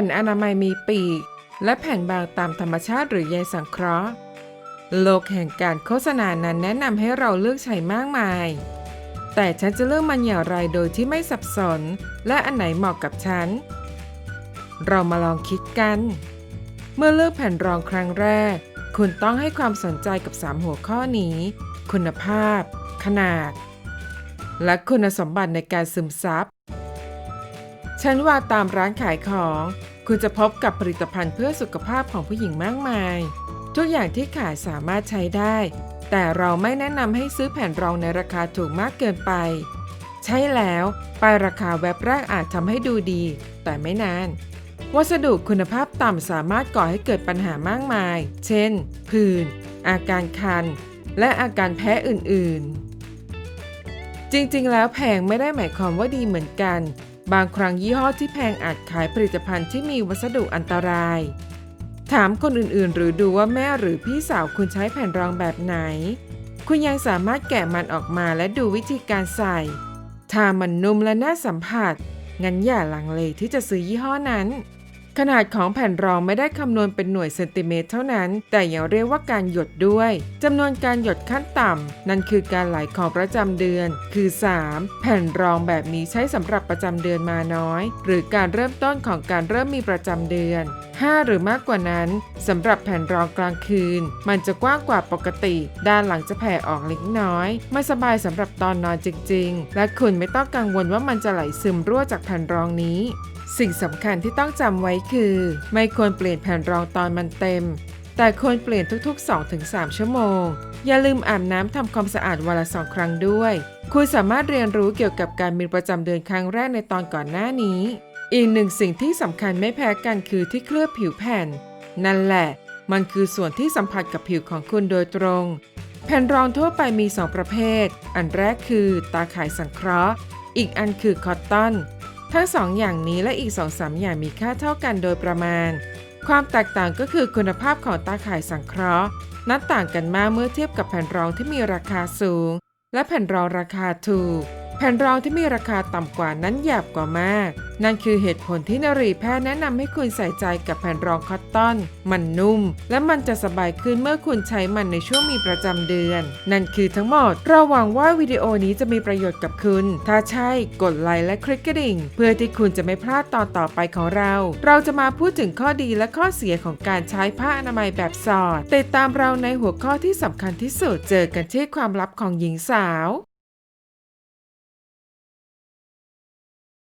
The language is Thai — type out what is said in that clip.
ผ่นอนามัยมีปีก และแผ่นบางตามธรรมชาติหรือใยสังเคราะห์ โลกแห่งการโฆษณานั้นแนะนำให้เราเลือกใช้มากมาย แต่ฉันจะเลือกมันอย่างไรโดยที่ไม่สับสน และอันไหนเหมาะกับฉัน เรามาลองคิดกัน เมื่อเลือกแผ่นรองครั้งแรก คุณต้องให้ความสนใจกับ 3 หัวข้อนี้ คุณภาพ ขนาด และคุณสมบัติในการซึมซับฉันว่าตามร้านขายของ คุณจะพบกับผลิตภัณฑ์เพื่อสุขภาพของผู้หญิงมากมาย ทุกอย่างที่ขายสามารถใช้ได้ แต่เราไม่แนะนำให้ซื้อแผ่นรองในราคาถูกมากเกินไป ใช่แล้วป้ายราคาเว็บแรกอาจทำให้ดูดี แต่ไม่นาน วัสดุคุณภาพต่ำสามารถก่อให้เกิดปัญหามากมาย เช่น ผื่น อาการคัน และอาการแพ้อื่นๆ จริงๆ แล้วแพงไม่ได้หมายความว่าดีเหมือนกัน บางครั้งยี่ห้อที่แพงอาจขายผลิตภัณฑ์ที่มีวัสดุอันตราย ถามคนอื่นๆ หรือดูว่าแม่หรือพี่สาวคุณใช้แผ่นรองแบบไหน คุณยังสามารถแกะมันออกมาและดูวิธีการใส่ ถ้ามันนุ่มและน่าสัมผัส งั้นอย่าลังเลที่จะซื้อยี่ห้อนั้น ขนาดของแผ่นรองไม่ได้คำนวณเป็นหน่วยเซนติเมตรเท่านั้น แต่ยังเรียกว่าการหยดด้วยจำนวนการหยดขั้นต่ำนั่นคือการไหลของประจำเดือน คือ 3 แผ่นรองแบบนี้ใช้สำหรับประจำเดือนมาน้อย หรือการเริ่มต้นของการเริ่มมีประจำเดือน 5 หรือมากกว่านั้นสำหรับแผ่นรองกลางคืน มันจะกว้างกว่าปกติ ด้านหลังจะแผ่ออกเล็กน้อย ไม่สบายสำหรับตอนนอนจริง ๆ และคุณไม่ต้องกังวลว่ามันจะไหลซึมรั่วจากแผ่นรองนี้ สิ่งสำคัญที่ต้องจำไว้คือ ไม่ควรเปลี่ยนแผ่นรองตอนมันเต็ม แต่ควรเปลี่ยนทุกๆ 2-3 ชั่วโมง อย่าลืมอาบน้ำทำความสะอาดวันละสองครั้งด้วย คุณสามารถเรียนรู้เกี่ยวกับการมีประจำเดือนครั้งแรกในตอนก่อนหน้านี้ อีกหนึ่งสิ่งที่สำคัญไม่แพ้กันคือที่เคลือบผิวแผ่น นั่นแหละ มันคือส่วนที่สัมผัสกับผิวของคุณโดยตรง แผ่นรองทั่วไปมี 2 ประเภท อันแรกคือ ตาข่ายสังเคราะห์ อีกอันคือคอตตอน ทั้งสองอย่างนี้และอีก 2-3 อย่างมีค่าเท่ากันโดยประมาณ ความแตกต่างก็คือคุณภาพของตาข่ายสังเคราะห์ นัดต่างกันมากเมื่อเทียบกับแผ่นรองที่มีราคาสูง และแผ่นรองราคาถูก แผ่นรองที่มีราคาต่ำกว่านั้นหยาบกว่ามาก นั่นคือเหตุผลที่นรีแพทย์แนะนำให้คุณใส่ใจกับแผ่นรองคอตตอน มันนุ่ม และมันจะสบายขึ้นเมื่อคุณใช้มันในช่วงมีประจำเดือน นั่นคือทั้งหมด เราหวังว่าวิดีโอนี้จะมีประโยชน์กับคุณ ถ้าใช่กดไลค์และคลิกกระดิ่ง เพื่อที่คุณจะไม่พลาดตอนต่อไปของเรา เราจะมาพูดถึงข้อดีและข้อเสียของการใช้ผ้าอนามัยแบบสอดติดตามเราในหัวข้อที่สำคัญที่สุดเจอกันที่ความลับของหญิงสาว